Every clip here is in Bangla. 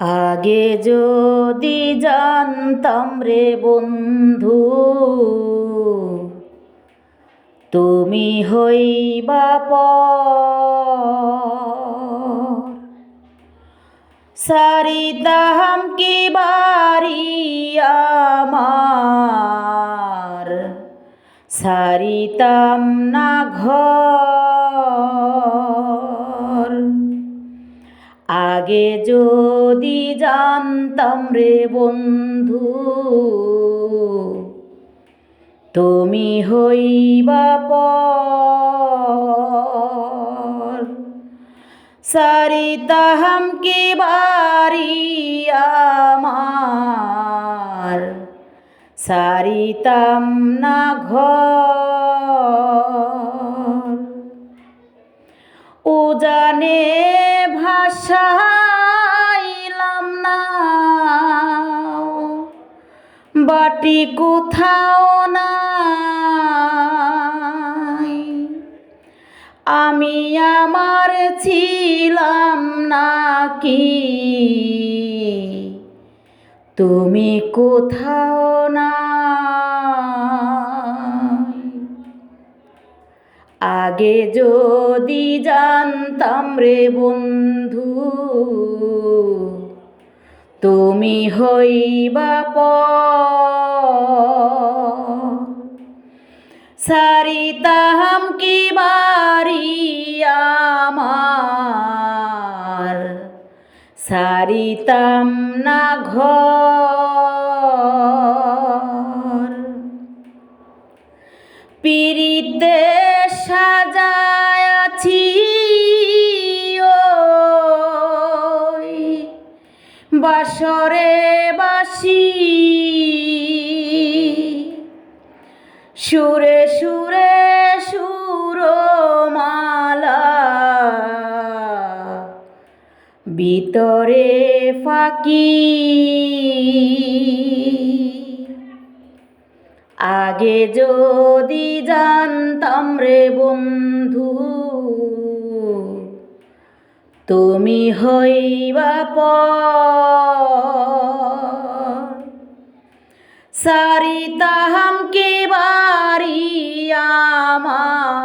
আগে যদি জানতাম রে বন্ধু, তুমি হইবা পর। সারিতাম কি বাড়ি আমার? সারিতাম না ঘর। আগে যদি জানতাম রে বন্ধু, তুমি হইবা পর। সারিতাম কি বাড়ি আমার, সারিতাম না ঘর। উজানে ভাষাইলাম না বাটি কোথাও নাই। আমি আমার ছিলাম নাকি? তুমি কোথাও না আগে যদি জানতাম রে বন্ধু, তুমি হইবা পর সারিতাম কি বাড়ি আমার? সারিতাম না ঘর। বাসরে বাসি। সুরে সুরে সুরমালা। ভিতরে ফাঁকি। আগে যদি জানতাম রে বন্ধু তুমি হইবা পর। সারিতাম কি বাড়ি আমার?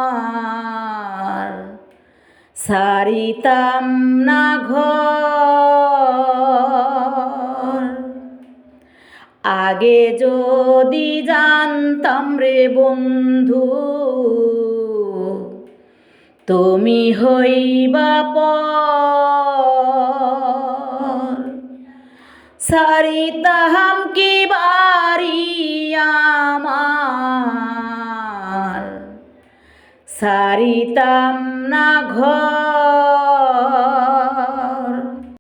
সারিতাম না ঘর। আগে যদি জানতাম রে বন্ধু তুমি হইবা পর। তাহাম কি বাড়ি আমার? সারিতাম না ঘর।